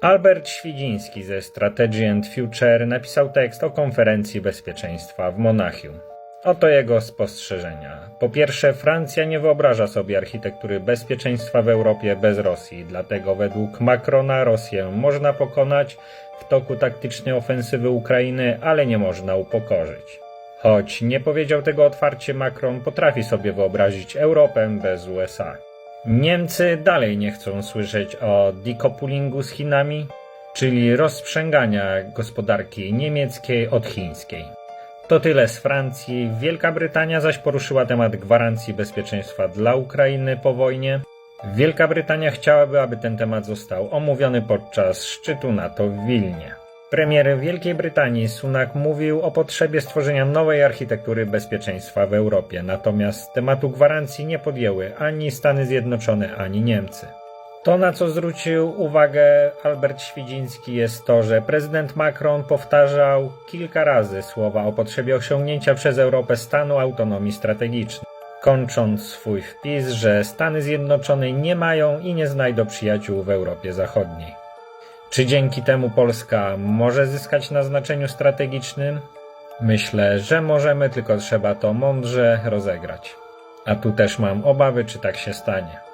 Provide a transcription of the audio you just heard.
Albert Świdziński ze Strategy and Future napisał tekst o konferencji bezpieczeństwa w Monachium. Oto jego spostrzeżenia. Po pierwsze, Francja nie wyobraża sobie architektury bezpieczeństwa w Europie bez Rosji, dlatego według Macrona Rosję można pokonać w toku taktycznej ofensywy Ukrainy, ale nie można upokorzyć. Choć nie powiedział tego otwarcie, Macron potrafi sobie wyobrazić Europę bez USA. Niemcy dalej nie chcą słyszeć o decouplingu z Chinami, czyli rozprzęgania gospodarki niemieckiej od chińskiej. To tyle z Francji. Wielka Brytania zaś poruszyła temat gwarancji bezpieczeństwa dla Ukrainy po wojnie. Wielka Brytania chciałaby, aby ten temat został omówiony podczas szczytu NATO w Wilnie. Premier Wielkiej Brytanii Sunak mówił o potrzebie stworzenia nowej architektury bezpieczeństwa w Europie, natomiast tematu gwarancji nie podjęły ani Stany Zjednoczone, ani Niemcy. To, na co zwrócił uwagę Albert Świdziński, jest to, że prezydent Macron powtarzał kilka razy słowa o potrzebie osiągnięcia przez Europę stanu autonomii strategicznej, kończąc swój wpis, że Stany Zjednoczone nie mają i nie znajdą przyjaciół w Europie Zachodniej. Czy dzięki temu Polska może zyskać na znaczeniu strategicznym? Myślę, że możemy, tylko trzeba to mądrze rozegrać. A tu też mam obawy, czy tak się stanie.